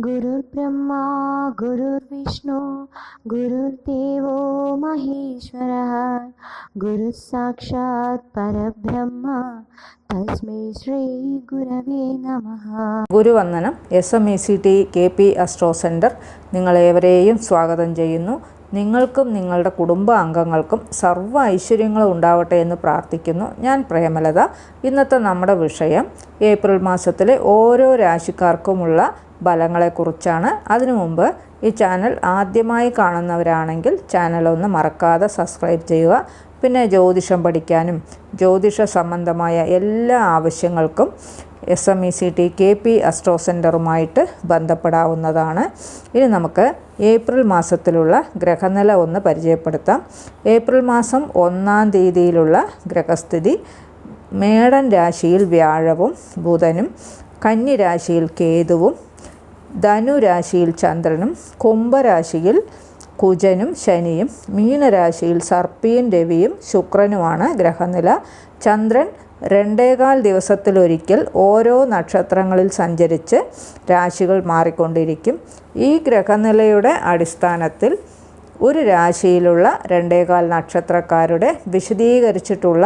गुरुर्ब्रह्मा गुरुर्विष्णु गुरुर्देवो महेश्वरः गुरुः साक्षात् परब्रह्म തസ്മൈ ശ്രീ ഗുരവേ നമഃ ഗുരുവന്ദനം S M E C T K P astro centre നിങ്ങളേവരെയും സ്വാഗതം ചെയ്യുന്നു നിങ്ങൾക്കും നിങ്ങളുടെ കുടുംബ അംഗങ്ങൾക്കും സർവ്വ ഐശ്വര്യങ്ങളും ഉണ്ടാവട്ടെ എന്ന് പ്രാർത്ഥിക്കുന്നു ഞാൻ പ്രേമലത ഇന്നത്തെ നമ്മുടെ വിഷയം ഏപ്രിൽ മാസത്തിലെ ഓരോ രാശിക്കാർക്കുമുള്ള ഫലങ്ങളെക്കുറിച്ചാണ്. അതിനു മുമ്പ് ഈ ചാനൽ ആദ്യമായി കാണുന്നവരാണെങ്കിൽ ചാനൽ ഒന്ന് മറക്കാതെ സബ്സ്ക്രൈബ് ചെയ്യുക. പിന്നെ ജ്യോതിഷം പഠിക്കാനും ജ്യോതിഷ സംബന്ധമായ എല്ലാ ആവശ്യങ്ങൾക്കും S M E C T K P astro സെന്ററുമായിട്ട് ബന്ധപ്പെടാവുന്നതാണ്. ഇനി നമുക്ക് ഏപ്രിൽ മാസത്തിലുള്ള ഗ്രഹനില ഒന്ന് പരിചയപ്പെടുത്താം. ഏപ്രിൽ മാസം ഒന്നാം തീയതിയിലുള്ള ഗ്രഹസ്ഥിതി മേടൻ രാശിയിൽ വ്യാഴവും ബുധനും കന്നി രാശിയിൽ കേതുവും ധനുരാശിയിൽ ചന്ദ്രനും കുംഭരാശിയിൽ കുജനും ശനിയും മീനരാശിയിൽ സർപ്പിയും രവിയും ശുക്രനുമാണ് ഗ്രഹനില. ചന്ദ്രൻ രണ്ടേകാൽ ദിവസത്തിലൊരിക്കൽ ഓരോ നക്ഷത്രങ്ങളിൽ സഞ്ചരിച്ച് രാശികൾ മാറിക്കൊണ്ടിരിക്കും. ഈ ഗ്രഹനിലയുടെ അടിസ്ഥാനത്തിൽ ഒരു രാശിയിലുള്ള രണ്ടേകാൽ നക്ഷത്രക്കാരുടെ വിശദീകരിച്ചിട്ടുള്ള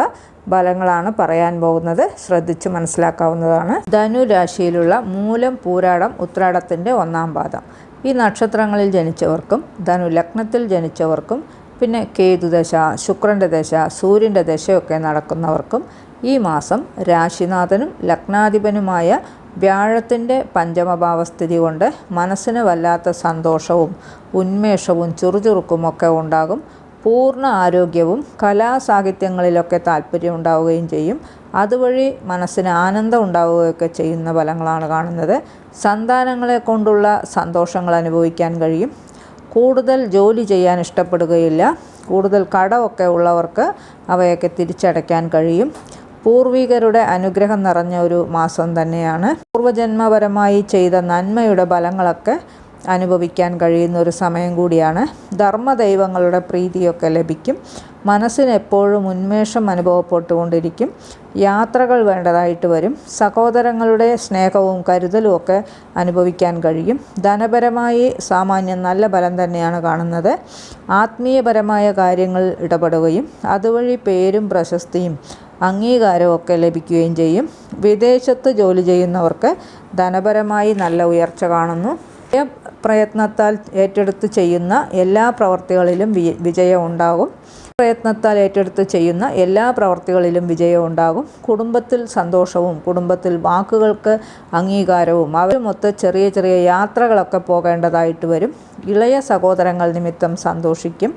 ഫലങ്ങളാണ് പറയാൻ പോകുന്നത്. ശ്രദ്ധിച്ച് മനസ്സിലാക്കാവുന്നതാണ്. ധനു രാശിയിലുള്ള മൂലം പൂരാടം ഉത്രാടത്തിന്റെ ഒന്നാം പാദം. ഈ നക്ഷത്രങ്ങളിൽ ജനിച്ചവർക്കും ധനു ലഗ്നത്തിൽ ജനിച്ചവർക്കും പിന്നെ കേതുദശ ശുക്രന്റെ ദശ സൂര്യന്റെ ദശയൊക്കെ നടക്കുന്നവർക്കും ഈ മാസം രാശിനാഥനും ലഗ്നാധിപനുമായ വ്യാഴത്തിന്റെ പഞ്ചമഭാവസ്ഥിതി കൊണ്ട് മനസ്സിന് വല്ലാത്ത സന്തോഷവും ഉന്മേഷവും ചുറുചുറുക്കുമൊക്കെ ഉണ്ടാകും. പൂർണ ആരോഗ്യവും കലാസാഹിത്യങ്ങളിലൊക്കെ താല്പര്യം ഉണ്ടാവുകയും ചെയ്യും. അതുവഴി മനസ്സിന് ആനന്ദം ഉണ്ടാവുകയൊക്കെ ചെയ്യുന്ന ഫലങ്ങളാണ് കാണുന്നത്. സന്താനങ്ങളെ കൊണ്ടുള്ള സന്തോഷങ്ങൾ അനുഭവിക്കാൻ കഴിയും. കൂടുതൽ ജോലി ചെയ്യാൻ ഇഷ്ടപ്പെടുകയില്ല. കൂടുതൽ കടമൊക്കെ ഉള്ളവർക്ക് അവയൊക്കെ തിരിച്ചടയ്ക്കാൻ കഴിയും. പൂർവികരുടെ അനുഗ്രഹം നിറഞ്ഞ ഒരു മാസം തന്നെയാണ്. പൂർവജന്മപരമായി ചെയ്ത നന്മയുടെ ഫലങ്ങളൊക്കെ അനുഭവിക്കാൻ കഴിയുന്ന ഒരു സമയം കൂടിയാണ്. ധർമ്മദൈവങ്ങളുടെ പ്രീതിയൊക്കെ ലഭിക്കും. മനസ്സിന് എപ്പോഴും ഉന്മേഷം അനുഭവപ്പെട്ടുകൊണ്ടിരിക്കും. യാത്രകൾ വേണ്ടതായിട്ട് വരും. സഹോദരങ്ങളുടെ സ്നേഹവും കരുതലും ഒക്കെ അനുഭവിക്കാൻ കഴിയും. ധനപരമായി സാമാന്യം നല്ല ഫലം തന്നെയാണ് കാണുന്നത്. ആത്മീയപരമായ കാര്യങ്ങൾ ഇടപെടുകയും അതുവഴി പേരും പ്രശസ്തിയും അംഗീകാരവും ഒക്കെ ലഭിക്കുകയും ചെയ്യും. വിദേശത്ത് ജോലി ചെയ്യുന്നവർക്ക് ധനപരമായി നല്ല ഉയർച്ച കാണുന്നു. പ്രയത്നത്താൽ ഏറ്റെടുത്ത് ചെയ്യുന്ന എല്ലാ പ്രവർത്തികളിലും വിജയം ഉണ്ടാകും പ്രയത്നത്താൽ ഏറ്റെടുത്ത് ചെയ്യുന്ന എല്ലാ പ്രവർത്തികളിലും വിജയം ഉണ്ടാകും കുടുംബത്തിൽ സന്തോഷവും കുടുംബത്തിൽ വാക്കുകൾക്ക് അംഗീകാരവും അവരുമൊത്ത് ചെറിയ ചെറിയ യാത്രകളൊക്കെ പോകേണ്ടതായിട്ട് വരും. ഇളയ സഹോദരങ്ങൾ നിമിത്തം സന്തോഷിക്കും.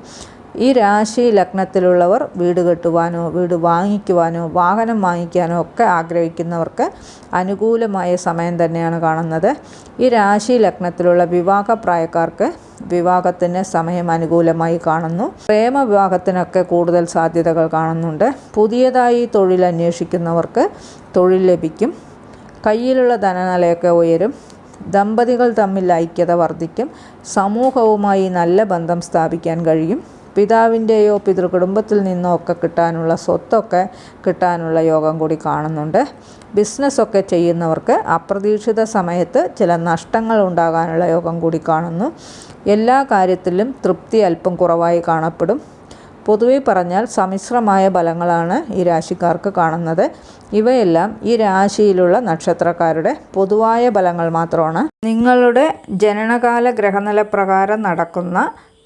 ഈ രാശി ലഗ്നത്തിലുള്ളവർ വീട് കെട്ടുവാനോ വീട് വാങ്ങിക്കുവാനോ വാഹനം വാങ്ങിക്കാനോ ഒക്കെ ആഗ്രഹിക്കുന്നവർക്ക് അനുകൂലമായ സമയം തന്നെയാണ് കാണുന്നത്. ഈ രാശി ലഗ്നത്തിലുള്ള വിവാഹ പ്രായക്കാർക്ക് വിവാഹത്തിന് സമയം അനുകൂലമായി കാണുന്നു. പ്രേമ വിവാഹത്തിനൊക്കെ കൂടുതൽ സാധ്യതകൾ കാണുന്നുണ്ട്. പുതിയതായി തൊഴിൽ അന്വേഷിക്കുന്നവർക്ക് തൊഴിൽ ലഭിക്കും. കയ്യിലുള്ള ധനനിലയൊക്കെ ഉയരും. ദമ്പതികൾ തമ്മിൽ ഐക്യത വർദ്ധിക്കും. സമൂഹവുമായി നല്ല ബന്ധം സ്ഥാപിക്കാൻ കഴിയും. പിതാവിന്റെയോ പിതൃകുടുംബത്തിൽ നിന്നോ ഒക്കെ കിട്ടാനുള്ള സ്വത്തൊക്കെ കിട്ടാനുള്ള യോഗം കൂടി കാണുന്നുണ്ട്. ബിസിനസ്സൊക്കെ ചെയ്യുന്നവർക്ക് അപ്രതീക്ഷിത സമയത്ത് ചില നഷ്ടങ്ങൾ ഉണ്ടാകാനുള്ള യോഗം കൂടി കാണുന്നു. എല്ലാ കാര്യത്തിലും തൃപ്തി അല്പം കുറവായി കാണപ്പെടും. പൊതുവെ പറഞ്ഞാൽ സമ്മിശ്രമായ ഫലങ്ങളാണ് ഈ രാശിക്കാർക്ക് കാണുന്നത്. ഇവയെല്ലാം ഈ രാശിയിലുള്ള നക്ഷത്രക്കാരുടെ പൊതുവായ ഫലങ്ങൾ മാത്രമാണ്. നിങ്ങളുടെ ജനനകാല ഗ്രഹനില പ്രകാരം നടക്കുന്ന